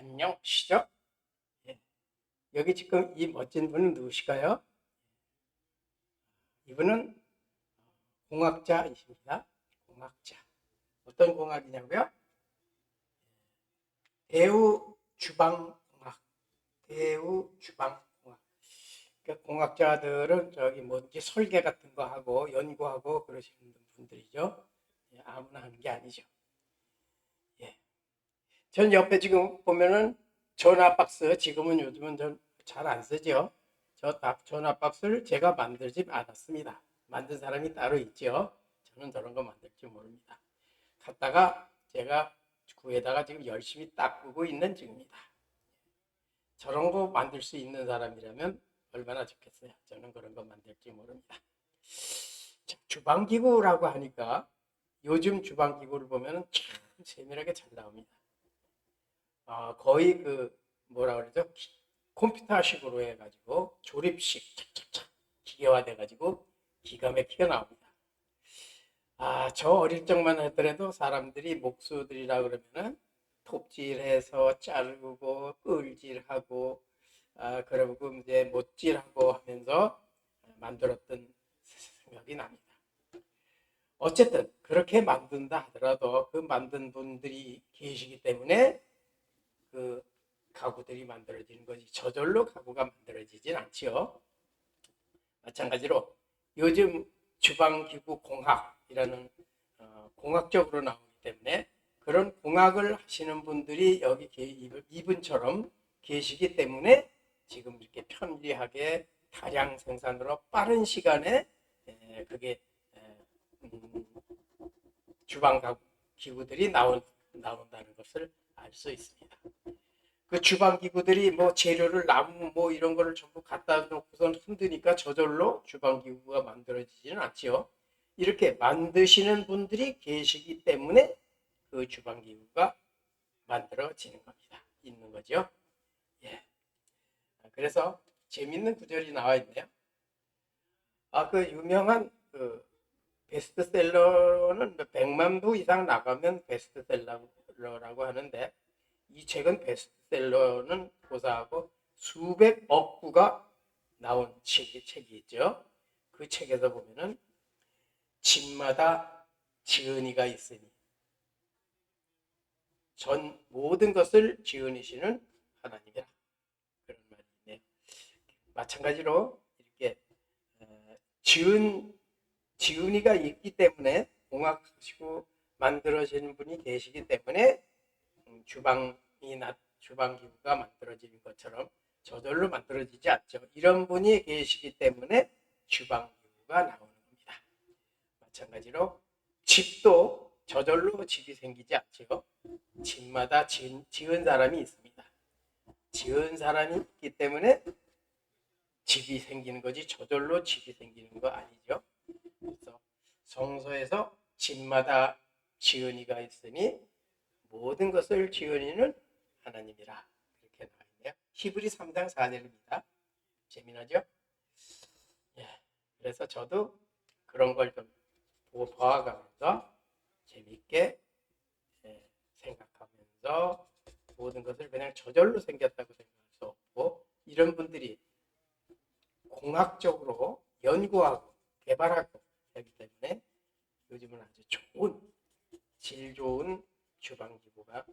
안녕하시죠? 예. 여기 지금 이 멋진 분은 누구실까요? 이분은 공학자이십니다. 공학자. 어떤 공학이냐고요? 대우 주방 공학. 대우 주방 공학. 그러니까 공학자들은 저기 뭔지 설계 같은 거 하고 연구하고 그러시는 분들이죠. 예, 아무나 하는 게 아니죠. 예. 전 옆에 지금 보면은 전화 박스 지금은 요즘은 잘 안 쓰죠. 저딱 전화 박스를 제가 만들지 않았습니다. 만든 사람이 따로 있죠. 저는 저런 거 만들 줄 모릅니다. 갖다가 제가 구에다가 지금 열심히 닦고 있는 중입니다. 저런 거 만들 수 있는 사람이라면 얼마나 좋겠어요. 저는 그런 거 만들지 모릅니다. 자, 주방기구라고 하니까 요즘 주방기구를 보면 참 세밀하게 잘 나옵니다. 아, 거의 그 뭐라 그러죠? 기- 컴퓨터식으로 해가지고 조립식 착착착 기계화돼 가지고 기가 막히게 나옵니다. 아, 저 어릴 적만 하더라도 사람들이 목수들이라 그러면은 톱질해서 자르고 끌질하고 아, 그러고 이제 못질하고 하면서 만들었던 생각이 납니다. 어쨌든 그렇게 만든다 하더라도 그 만든 분들이 계시기 때문에 그 가구들이 만들어지는 거지 저절로 가구가 만들어지진 않지요. 마찬가지로 요즘 주방기구 공학이라는 어, 공학적으로 나오기 때문에 그런 공학을 하시는 분들이 여기 이분처럼 계시기 때문에 지금 이렇게 편리하게 다량 생산으로 빠른 시간에 에, 그게 에, 음, 주방 기구들이 나온, 나온다는 것을 알 수 있습니다. 그 주방 기구들이 뭐 재료를 나무 뭐 이런 거를 전부 갖다 놓고선 흔드니까 저절로 주방 기구가 만들어지지는 않지요. 이렇게 만드시는 분들이 계시기 때문에 그 주방 기구가 만들어지는 겁니다. 있는 거죠. 예. 아, 그래서 재밌는 구절이 나와 있네요. 아, 그 유명한 그 베스트셀러는 100만 부 이상 나가면 베스트셀러 라고 하는데 이 책은 베스트셀러는 고사하고 수백억 부가 나온 책이, 책이 있죠. 그 책에서 보면은 집마다 지은이가 있으니 전 모든 것을 지은이시는 하나님이라 그런 말이 있네요. 마찬가지로 이렇게 어, 지은 지은이가 있기 때문에 공학하시고 만들어지는 분이 계시기 때문에 음, 주방이 나 주방 기구가 만들어지는 것처럼 저절로 만들어지지 않죠. 이런 분이 계시기 때문에 주방 기구가 나오는 겁니다. 마찬가지로 집도 저절로 집이 생기지 않죠. 집마다 지은, 지은 사람이 있습니다. 지은 사람이 있기 때문에 집이 생기는 거지 저절로 집이 생기는 거 아니죠. 그래서 성서에서 집마다 지은이가 있으니 모든 것을 지은이는 하나님이라 이렇게 나와 있네요. 히브리 3장 4절입니다. 재미나죠? 예. 그래서 저도 그런 걸 좀 보고 봐가면서 재밌게 예, 생각하면서 모든 것을 그냥 저절로 생겼다고 생각할 수 없고 이런 분들이 공학적으로 연구하고 개발하고 하기 때문에 요즘은 아주 좋은 질 좋은 주방기구가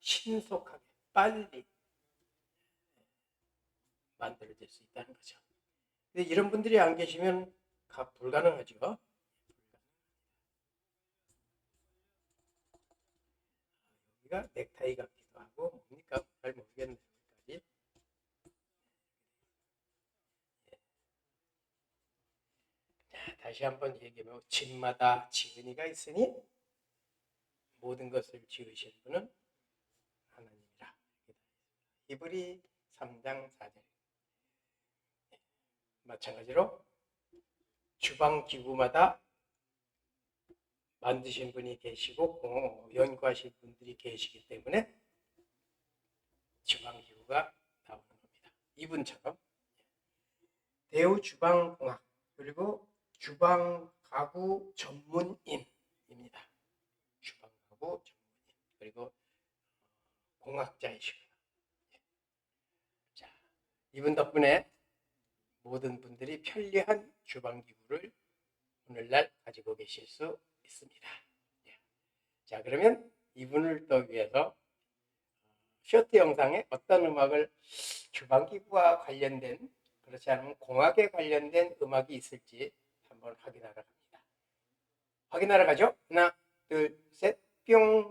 신속하게 빨리 만들어질 수 있다는 거죠. 근데 이런 분들이 안 계시면 가- 불가능하죠. 여기가 넥타이 같기도 하고 뭡니까 잘 모르겠네요. 자, 다시 한번 얘기하면 집마다 지은이가 있으니 모든 것을 지으신 분은 하나님이라. 히브리 3장 4절. 마찬가지로 주방 기구마다 만드신 분이 계시고 공- 연구하신 분들이 계시기 때문에 주방 기구가 나오는 겁니다. 이분처럼 대우 주방 공학 그리고 주방 가구 전문인 주방 가구 전문인 그리고 어, 공학자이시고 이분 덕분에 모든 분들이 편리한 주방 기구를 오늘날 가지고 계실 수 있습니다. 예. 자, 그러면 이분을 또 위해서 쇼트 영상에 어떤 음악을 주방 기구와 관련된 그렇지 않으면 공학에 관련된 음악이 있을지 한번 확인하러 갑니다. 확인하러 가죠. 하나, 둘, 셋, yung